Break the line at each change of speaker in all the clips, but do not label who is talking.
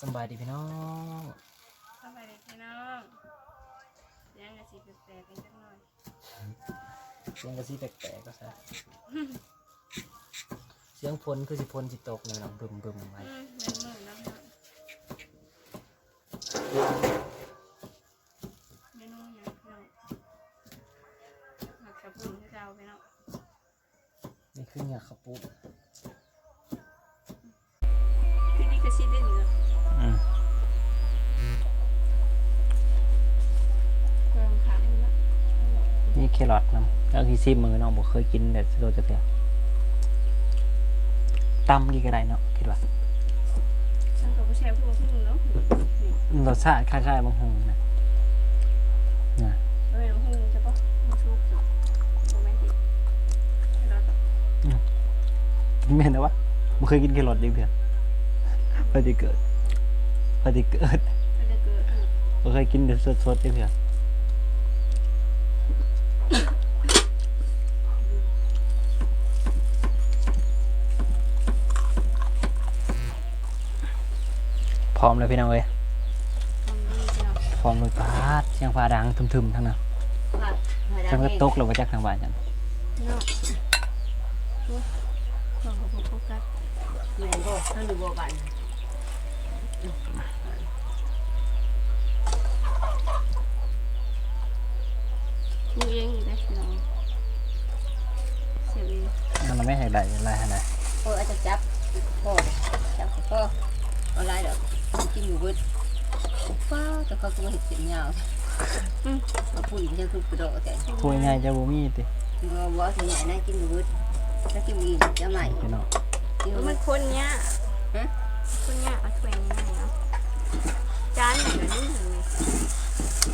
สำบายดีพี่น้อง
สบายดีพี่น้องเสียงกระสีแปลกๆกันจักหน่อย
เสียงกระซิบแปลกๆก็ซะเสียงฝนคือสิฝนสิตกนี่น้องบึมบึมๆไว้
อืมเป็นมือแล้วค่ะเมนูหยังพี่น้องผักกระปุ่นให้เราพี่น้อง
นี่คือเหงาข้าวปุ้น แครอทน้ำแล้วที่ซิมมือน้องบอกเคยกินแต่โดนจะเสียตำกี่กระไดเนาะคิดว่า
ฉันก็บ่แช่พวกพี่เนาะนี่
รสชาติคล้ายๆบางหงนะนะ
เอ้ยน้องฮู้ใช่ปะมันชุกสุดโรแมนติกให้เราต่อ
ไม่เห็นนะวะบ่เคยกินแครอทยังเถื่อพอดีเกิดพอดีเกิด
ก็จะเกิดอืม
บ่เคยกินแบบสดๆยังเถื่อพ ร้อมเลยพี่น้องเอ้ย
ความดีพี่น้อง
ฟอร์มเลยปาดเสียงฟ้าดังทึมๆทั้งนั้น
ผัดผัด
จังก็
เอง
ตกลงมาจากทางบ้านจัง
เนาะโอ้ยของกับพวกโฟกัส
แม่นบ่ท่านอยู่บ่บัน
มือเองอีกได้พี่น้องเสียบเอง
มันไม่ให้ได้อะไรขนาด
โอ้อาจจะจับพ่อจับพ่อเอาไรดอกกินอยู่เบิด ฟ้าแต่เขาก็บ่เห็ดเสียงยาว
อืม
มาปุ๋ยมันยังทุบกระโดดแต่
พูดง่ายๆจะบ่มีติ
บ่บ่เสียงใหญ่นะกินอยู่เบิดถ้ากินอีกจะใหม่
พี่น้อง
กินอยู่
มั
เบิ
น
ด
คนเนี้ย
ฮะ
คนเนี้ยเอาแขวนง่ายเนาะจานไหนก็นี่เลย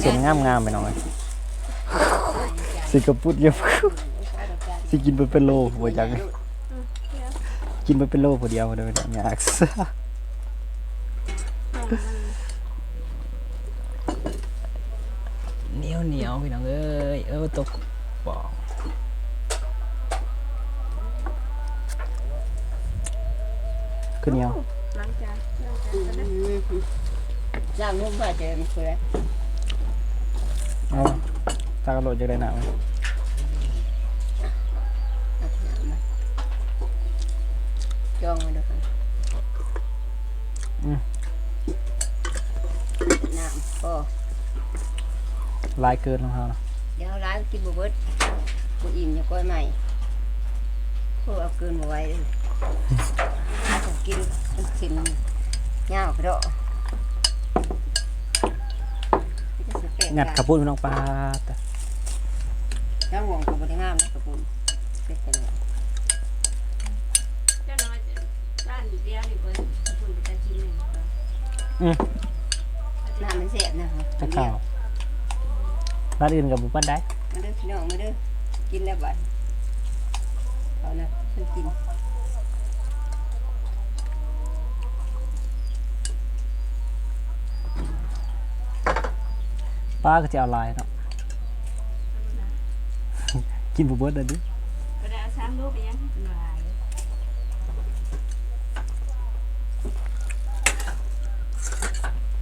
เสียงงามๆไปหน่อยสิกระปุดเยอะสิกินไปเป็นโลบ่จัง
อืมเดี๋ยว
กินไปเป็นโลผู้เดียวเด้ออยาก พี่น้องเอ้ยเออตกปองคือเหนียว
ล้างจานล้างจานก็ได้
ย่างนุ่มว่าจะมันเพื่อ
เอาตากระโดดจะได้หนาว
จองมาดูค่ะ
อืม
น้ำก็
ลายเกินของเฮานะ
เดี๋ยวร้านกินบ่เบิดบ่อิ่มจะก้อยใหม่พวกเอาเกินบ่ไหว้เลยถ้าผมกินมันกินยาวกระโดด
งัดขับปุ้นพี่น้องปาด
แล้วห่วงกับบริงามนะกระปุนเป็นจังไง
เจ้าน้อยจะด้านอยู่เดียวนี่เบิ้ลคุณไปจานชิ้นหนึ่งก็
อืม
น้ำมันแสบนะคะ
จะข้าว ร้านอื่นกับบุปผาได้
มาเด้อพี่น้องมาเด้อกินแล้วบัดเอานะฉันกิน
ป้าก็จะเอาลายเนาะกินบุเบิดอันนี้
ก็ได้เอาสามลูกไปยังให้เป็นลาย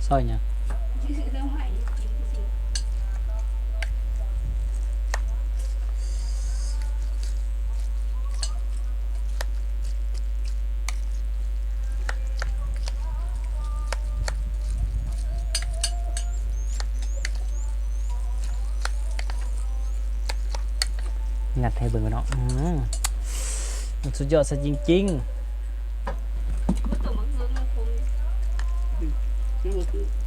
ซอยเนี่ยง
ชื่อเรื่องใหม่กินสิ
งัดให้เบิ่งกันเนาะอืมมันสุดยอดซะจริง
พูดตัวมันคือมันคม
นี่คือ
ๆ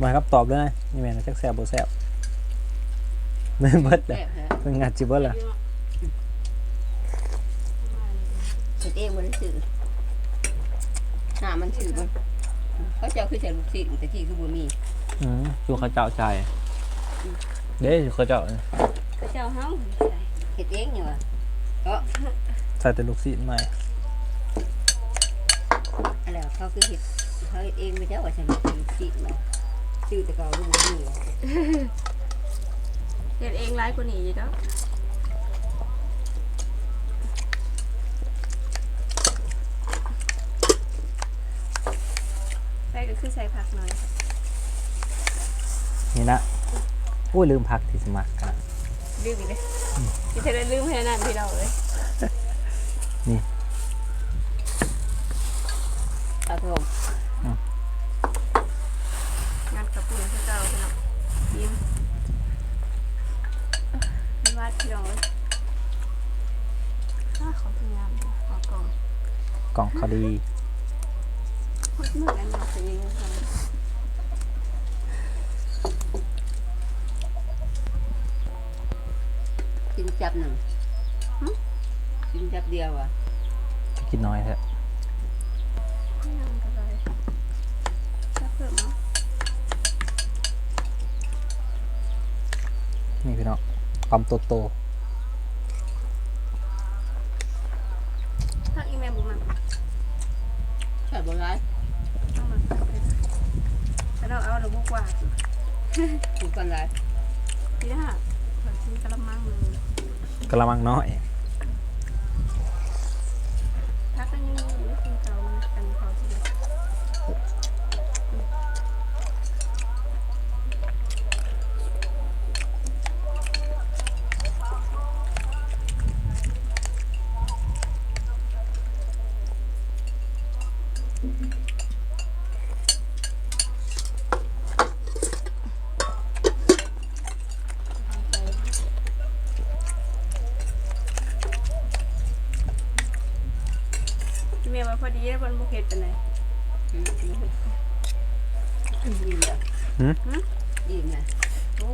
มาครับตอบเลยนะนี่แม่นจักแซ่บบ่แซ่บไม่เบิด
แส
เลย
บนะ
มันงัดจิเบิดล่ะ
เห็ดเองมันสื่อ หน้ามันสื่อมันเขาจะเอาขึ้นใส่ลูกศิษย์แต่ที่คือบ่มี
อืมจูเขาเจ้าใจายเด้จูเขาเจ้า
พระเจ้าเฮาใส่
เห็ดเองเนี่ยว่ะเออ
ใส่แต่ลูกศิษย์ใหม่
อะไรวะเขาคือเห็ดเขาเฮ็ดเองไม่ใช่ว่าฉันลูกศิษย์มาชื่อแต่เขาลูกบ่มีว่ะ
เฮ็ดเององร้ายกว่านี้อีกแล้วใคือใส่ผักหน่อย
นี่นะอุ้ยลืมพักที่สมัครกัน
ลืมอีกเลยที่เธอได้ลืมแค่นั้นพี่เราเลย
ตาทอง
งานกระปุกที่เจ้าพี่น้องยิ้มไม่วาดพี่น้องเลยข้าขอพยายามขอกล่อง
กล่องเขาดี
พูดมือกันหน่อยจะยังไงกัน
กินจับหนึ่งกินจับเดียวอะ
จะกินน้อยแท้
ยังกันเลยจะเพิ่มมั้ง
นี่พี่น้องความโตโต
ถ้าอีเมลบุมัน
ใช่บ่ร้าย
เอามาแล้วเราเอาเราบุกว่าสิ
กินกันร้าย
พี่นะขอชิ้นกระมังเลย
กระมังน้อย
ถ้าก็ยังอยู่ไม่กินเก่ามันกันพอสิ พี่เมย์มาพอดีแล้วบนบุกเห็ดเป็นไง
อืมอืมอิ่มแล้ว
หืม
อิ่มนะ
โอ้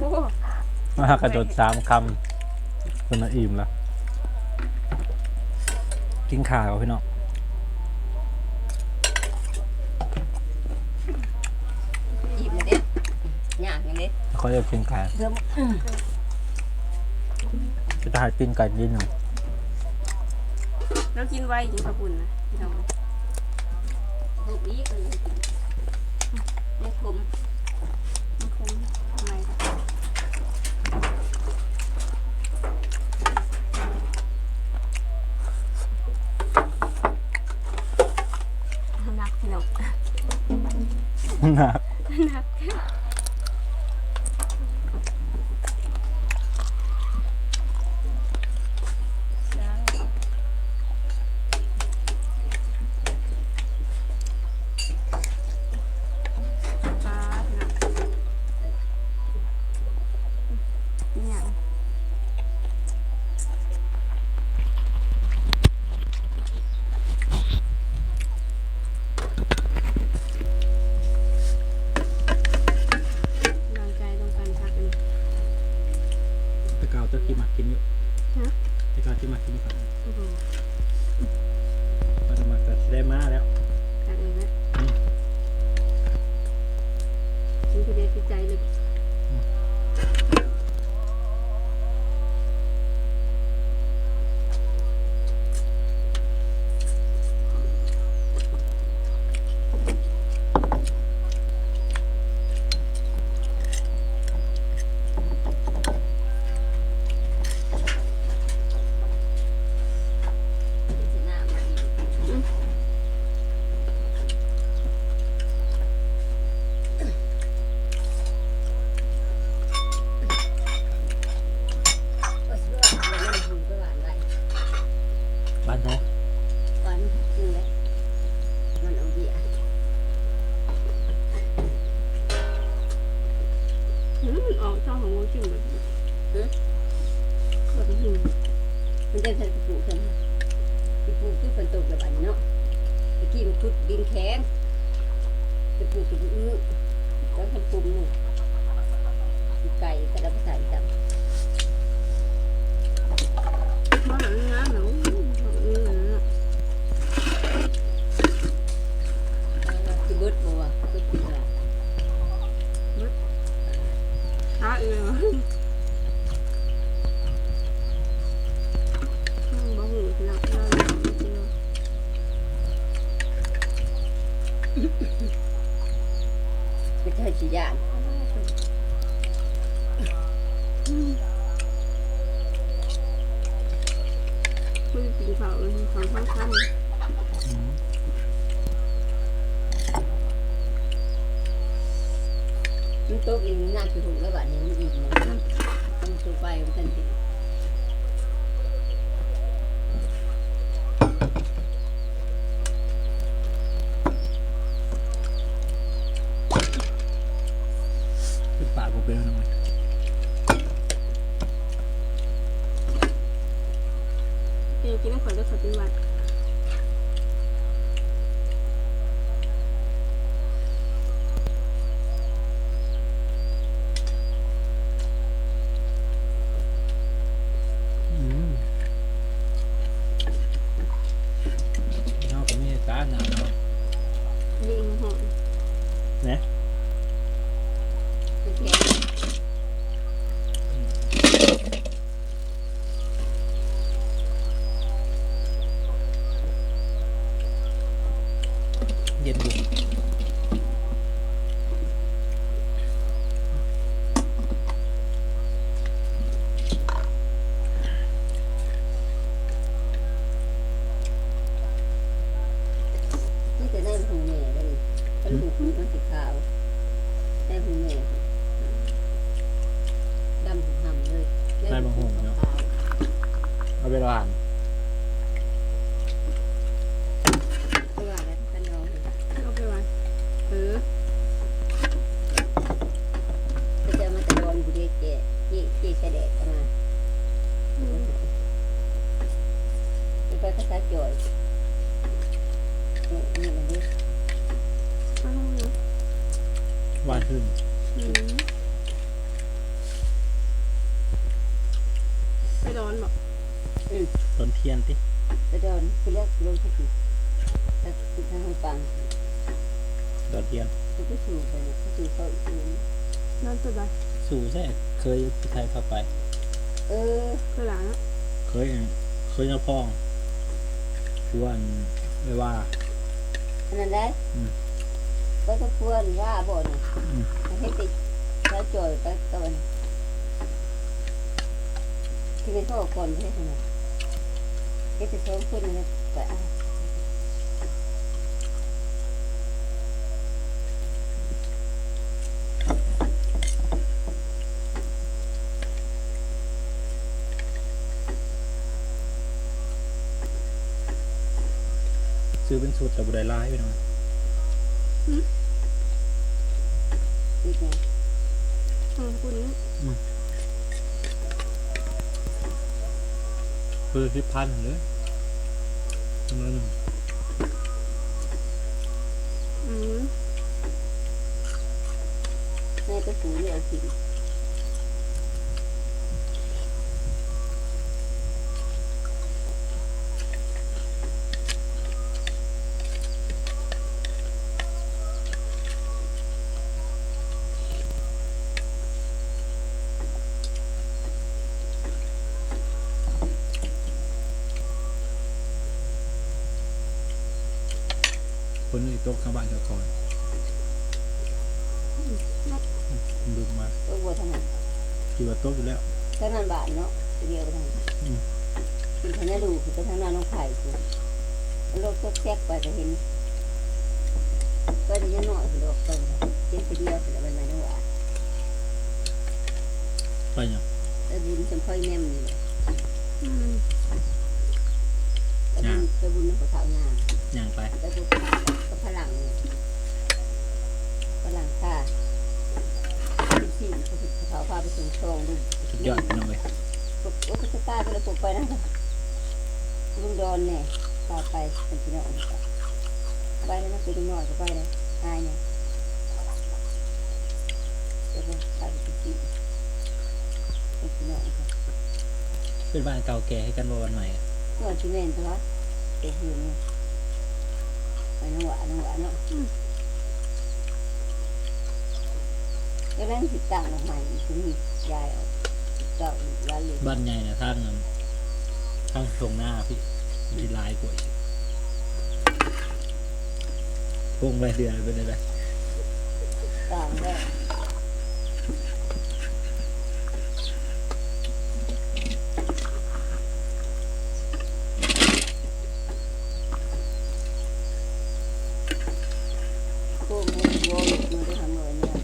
มากระโดดสามคำคนน่ะอิ่มแล้วกินข่าวพี่น้อง
อิ่มเลยเด้ยากอย่างนี้
เขาจะกินไก่
เพิ่ม
จะได้กินไก่ยินหนึ่ง
เรากินไวจริงขอบคุณนะ พี่น้อง
เพิ่มอีกเลยไม่คม
มันคงทำไมกันหนักพี่น้อง
หนัก
หนักใช่ปลาพี่น้องนี่หยัง กำลังใจต้องการพักอันนี้
ตะเกาจะกินหมักกินอยู่
ฮะ
ตะเกากินหมักกินอยู่ครับ
โอ้โห
มาจะหมักก็ได้มาแล้ว
พักเองนะ
อืม
ฉันคือเด็กจิตใจเลย
ชนะมาก็สิว่ามันหุ่นก็หวานได้
บ้านไหน
หวานจริงเลยมันเอาเบียร์
อืมออกช่องของงูจิ้มแบบนี้แบบนี้
มันจะเป็นปลูกกันไปปลูกที่ฝนตกแบบนี้เนาะตะกี้มันคุดดินแข็งจะปลูกเป็นอื้อแล้วทำปุ่มหนึ่งไก่กระดับใส่จับ
มาแบบนี้นะหนูแบบนี้นะ
คือเบิดบัวก็คือว่า
หาเอง เจ
เจ
เส
ด็จมา
อืม
ไปภาษาจอยนี่มันดิ
เอาห้องนะ
หวานขึ้น
อืมไปร้อนบอก
ต้นเทียนติ
ตะโดนคือเรียกลงทุกทีแต่คือทางปัง
ดอกเทียน
คือผู้สูงไปเนี่ยผู้สูงเขาอีกที
นอนตัวใด
สู่ใช่เคยพี่ไทยเข้าไป
เออ
คือหลังอะ
เคยเคยนะพ่องชวนไม่ว่า
อันนั้นได้
อืม
ก็ต้องควรว่าบ่เนี่ย
อืม
ให้ติดแล้วจอยไปตอนที่เป็นพ่อก่อนใช่ไหมก็จะสองคนนะก็อะ
ซื้อเป็นสูตรแต่บุได้ร้ายไปหน่อย
ติดไง
อืมคุณนี่
เพื่อสิบพันเลยทำแล้วหนึ่ง
อืม
แม่ก็สูงเนี่ยสิ
คนอีกโต๊ะข้างบ้านเจ้าของดึกมา
ก็บัวทางนั้น
กี่ว่าโต๊ะอยู่แล้ว
ทางนั้นบาทเนาะเดียวทางนั้นทางนั้นดูคือทางนั้นน้องไข่คือโลกแทกไปจะเห็นก็จะยังหน้อยคือดอกต้นเจ็ดเดียวคือเป็นไรน้องหวาน
ไปยัง
แต่บุญจำค่อยแนมนี่
อืม
แต่บุญแต่บุญมันก็เท่างาน
ย่างไป
แต่บุญ ก็พลังพลังค่ะที่เขาเขาพาไปส่งชองดู
สุดยอดพี่น้องเลย
ปลุกโอ้ก็จะตายไปเลยปลุกไปนะลุงดอนเนี่ยตายไปเป็นพี่น้องไปแล้วนะไปดูหน่อยก็ไปเลยตายเนี่ยจะไปตายไปที่เป็นพี่น้อง
เป็นบ้านเก่าแก่ให้กันว่าวันใหม่อะ
เมื่อที่เมนตัวเด็กอยู่เนี่ย ไปน้องหวานน้องหวานเนาะก็นั่งติดตั้งใหม่ถึงมียายออกเก่าร้านเลย
บ้านใหญ่นะทางนั้นทางตรงหน้าพี่มีลายกว่าอีกพงไรเดือนเป็นอะไร
ต่างได้ พวกมันวอลมันได้ทำเลยเนี่ย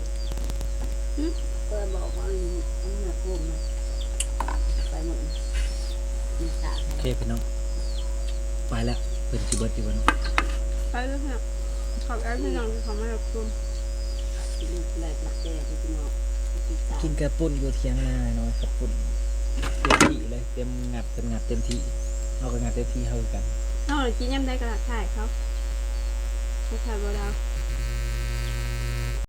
ก็บอกว่าอันนี้พวกมันไปหมดมีตา
โอเค พี่น้อง ไปแล้วเพิ่นสิเบิดอยู่บ่เนาะ
ไปแล้วเนี่ยขอบแอปพี่น้องที่เขามารับชม
ลูกแรกแก่ที่น้องมีตา
กินกระปุ่นอยู่เถียงนาเนาะกระปุ่นเต็มที่เลยเต็มงัดเต็มงัดเต็มที่เอาก็งัดเต็มที่เท่ากัน
นอกจากกินยำได้กระดาษถ่ายเขาเขาถ่ายบอดาว